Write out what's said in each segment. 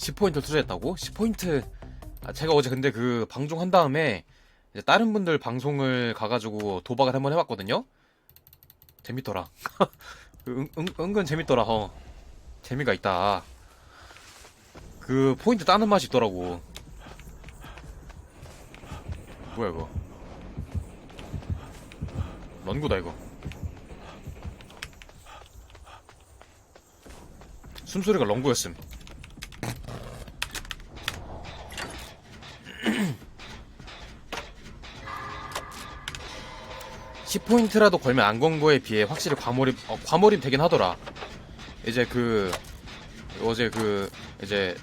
10포인트 투자했다고? 10포인트. 아, 제가 어제 근데 그 방송 한 다음에 다른 분들 방송을 가가지고 도박을 한번 해봤거든요? 재밌더라. 은, 은, 은근 재밌더라. 어. 재미가 있다. 그 포인트 따는 맛이 있더라고. 뭐야 이거? 런구다 이거. 숨소리가 런구였음 10포인트라도 걸면 안 건 거에 비해 확실히 과몰입, 어, 과몰입 되긴 하더라. 이제 그, 어제 그, 이제,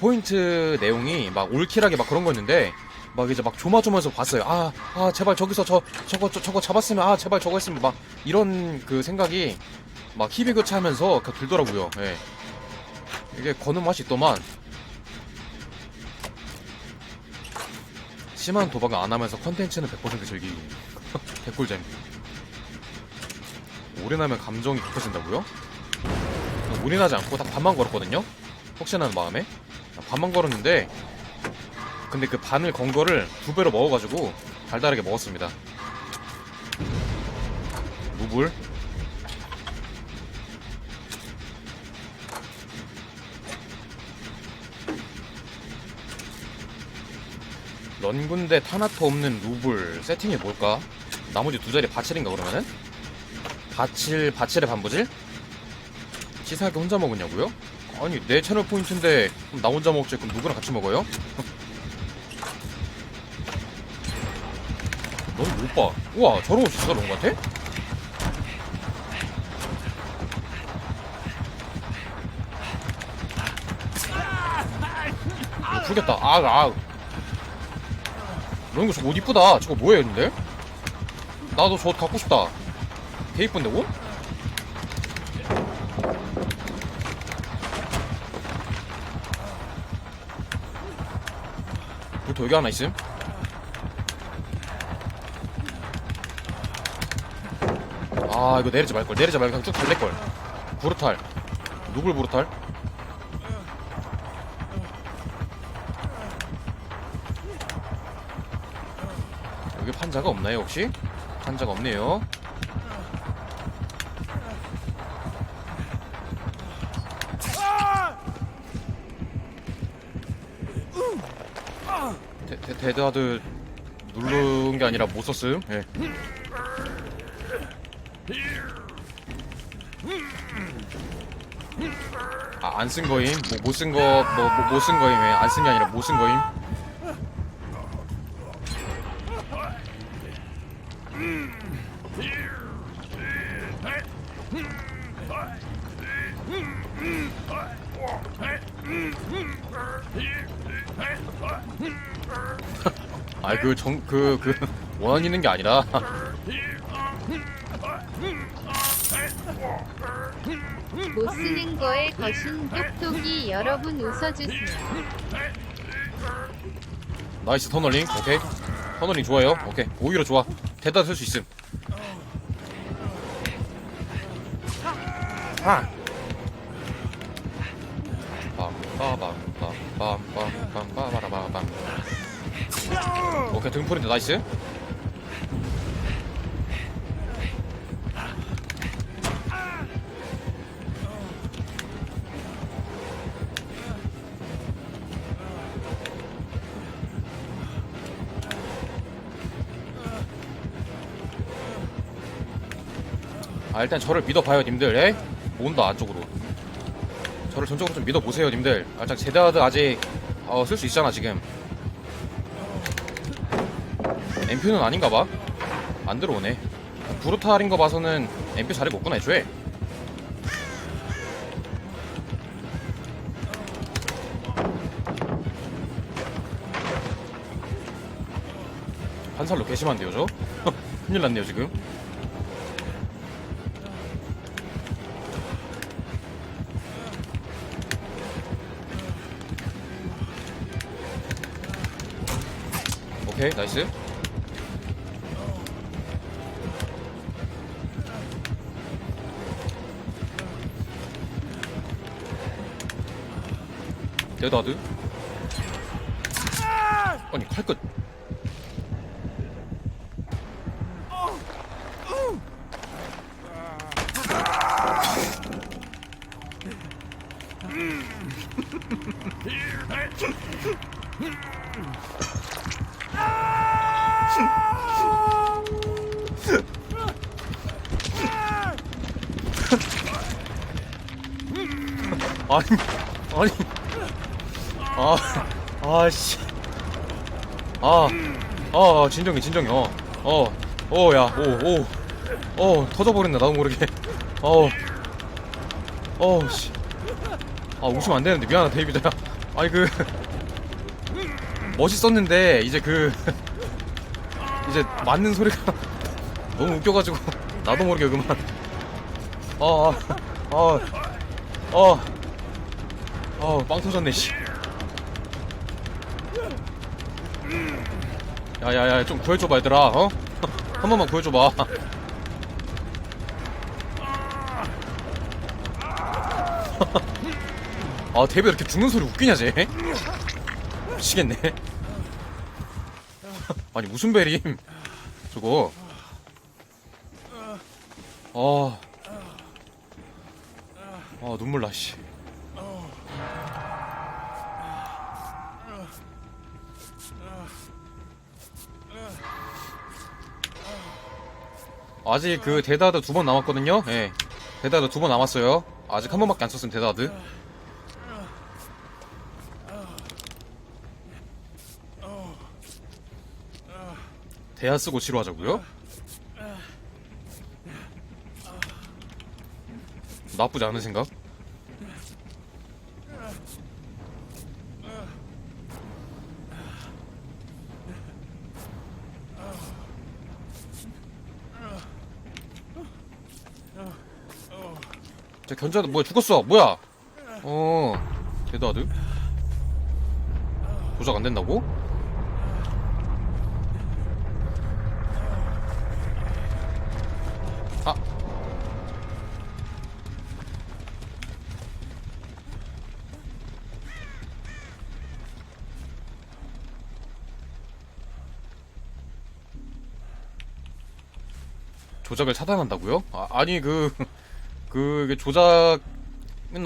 포인트 내용이 막 올킬하게 막 그런 거였는데, 막 이제 막 조마조마해서 봤어요. 아, 아, 제발 저기서 저, 저거, 저, 저거 잡았으면, 아, 제발 저거 했으면 막, 이런 그 생각이 막 희비 교차 하면서 그 들더라고요. 예. 이게 거는 맛이 있더만, 심한 도박은 안 하면서 컨텐츠는 100% 즐기기. 개꿀잼. 올인하면 감정이 깊어진다고요? 올인하지 않고 딱 반만 걸었거든요? 혹시나 하는 마음에. 반만 걸었는데, 근데 그 반을 건 거를 두 배로 먹어가지고 달달하게 먹었습니다. 무불. 런군대 타나토 없는 루블 세팅이 뭘까? 나머지 두 자리 바칠인가 그러면은? 바칠 바칠의 반부질? 치사하게 혼자 먹었냐고요? 아니 내 채널 포인트인데 그럼 나 혼자 먹지 그럼 누구랑 같이 먹어요? 넌 못 봐. 우와 저런 거 진짜 그런 거 같아? 못 풀겠다. 아 아. 이런 거 저거 옷 이쁘다. 저거 뭐예요, 근데? 나도 저 옷 갖고 싶다. 개 이쁜데, 옷? 옷도 여기 하나 있음? 아, 이거 내리지 말걸. 내리지 말고 그냥 쭉 달릴걸. 부르탈. 누굴 부르탈? 여기 판자가 없나요 혹시? 판자가 없네요 데, 데, 데드하드 누른 게 아니라 못 썼음 예. 아, 안 쓴 거임? 뭐, 못 쓴 거, 뭐, 못 쓴 거임? 예. 안쓴 게 아니라 못 쓴 거임? 아이, 그, 정, 그, 그, 원한 있는 게 아니라. 못 쓰는 거에 거신 똑똑이 여러분 웃어주세요. 나이스 터널링 오케이. 터널링 좋아요. 오케이. 오히려 좋아. 대다 쓸 수 있음 아 빰빠밤빰빰빰빰빰빰빰 오케이 등풀인데 나이스 아 일단 저를 믿어봐요 님들 에? 온다 안쪽으로. 저를 전적으로 좀 믿어보세요 님들. 아짝 제대하드 아직 어, 쓸 수 있잖아 지금. 엠표는 아닌가봐. 안 들어오네. 브루탈인 거 봐서는 엠표 자리가 없구나 애초에. 한살로 개심한데요 저? 큰일 났네요 지금 오케이. 나이스. 데드하드 아니 칼끝 아니 아니. 아 아씨. 아, 아, 진정해, 진정해, 어, 어, 어, 야, 오, 오, 어, 터져버렸네, 나도 모르게, 어, 어, 씨, 아, 웃으면 안 되는데, 미안하다, 데이비드야. 아니, 그, 멋있었는데, 이제 그, 이제 맞는 소리가 너무 웃겨가지고, 나도 모르게 그만, 아, 아, 아, 어, 어, 빵 터졌네, 씨. 야야야 좀 구해줘봐 얘들아 어? 한 번만 구해줘봐 아 데뷔 이렇게 죽는 소리 웃기냐 쟤 미치겠네 아니 무슨 베림 저거 아, 아 눈물 나씨 아직 그 데다드 두 번 남았거든요. 예. 데다드 두 번 남았어요. 아직 한 번밖에 안 썼음 데다드. 대야 쓰고 치료하자고요? 나쁘지 않은 생각? 저 견자도 뭐야 죽었어 뭐야 어 데드하드 조작 안 된다고? 조작을 차단한다고요? 아, 아니 그 그게 조작은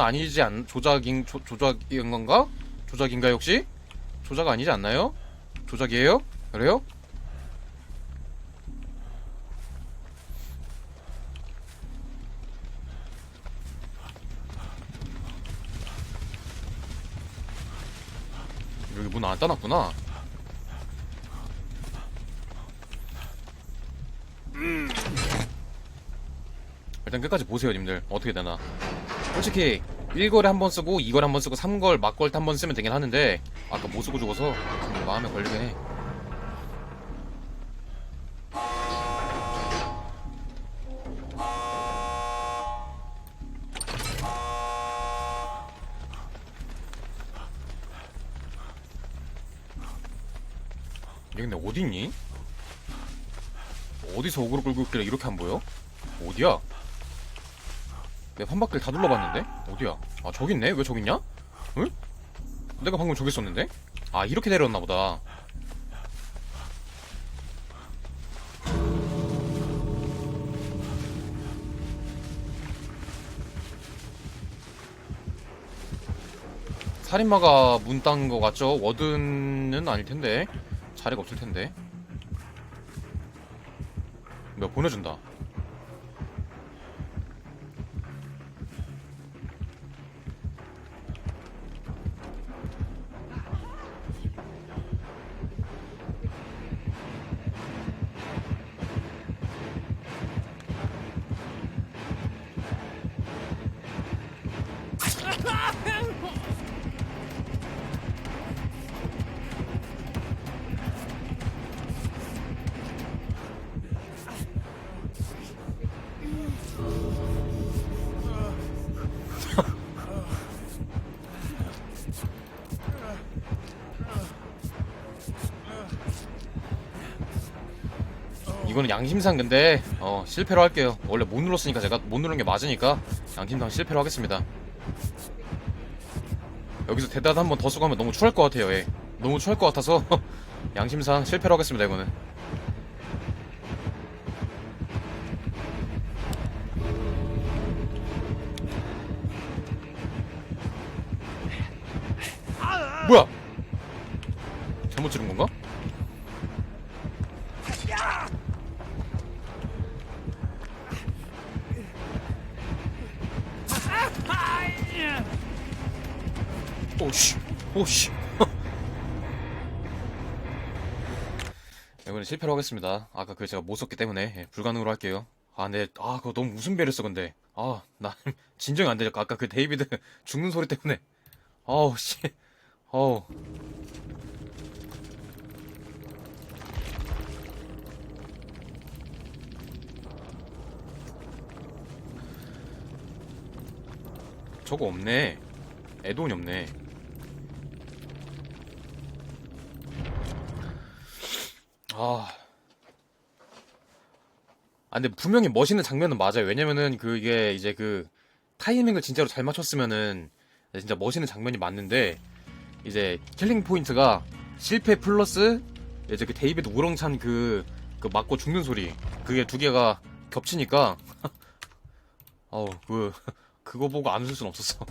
아니지 않 조작인 조, 조작인 건가? 조작인가 역시? 조작 아니지 않나요? 조작이에요? 그래요? 여기 문 안 따놨구나. 일단 끝까지 보세요, 님들. 어떻게 되나. 솔직히 1거래 한번 쓰고 2거래 한번 쓰고 3걸 막걸 한번 쓰면 되긴 하는데 아까 못 쓰고 죽어서 좀 마음에 걸리긴 해. 얘 근데 어디 있니? 어디서 어그로 끌고 있길래 이렇게 안 보여? 어디야? 내가 한 바퀴를 다 둘러봤는데? 어디야? 아, 저기 있네? 왜 저기 있냐? 응? 내가 방금 저기 있었는데? 아, 이렇게 내려왔나 보다. 살인마가 문 딴 거 같죠? 워든은 아닐 텐데. 자리가 없을 텐데. 몇 보내준다. 이거는 양심상 근데 어 실패로 할게요 원래 못 눌렀으니까 제가 못 누른 게 맞으니까 양심상 실패로 하겠습니다 여기서 대단 한번 더 쓰고 하면 너무 추할 것 같아요. 예. 너무 추할 것 같아서 양심상 실패로 하겠습니다 이거는. 뭐야? 잘못 지른 건가? 오씨, 오씨. 이번엔 실패로 하겠습니다. 아까 그 제가 못 썼기 때문에 예, 불가능으로 할게요. 아, 근데 아 그거 너무 웃음 배렸어 근데. 아, 나 진정이 안 되죠. 아까 그 데이비드 죽는 소리 때문에. 아우 씨. 어우. 저거 없네. 애돈이 없네. 아, 근데 분명히 멋있는 장면은 맞아요. 왜냐면은 그게 이제 그 타이밍을 진짜로 잘 맞췄으면은 진짜 멋있는 장면이 맞는데 이제 킬링 포인트가 실패 플러스 이제 그 데이비드 우렁찬 그, 그 맞고 죽는 소리 그게 두 개가 겹치니까 어우 그 그거 보고 안 웃을 순 없었어.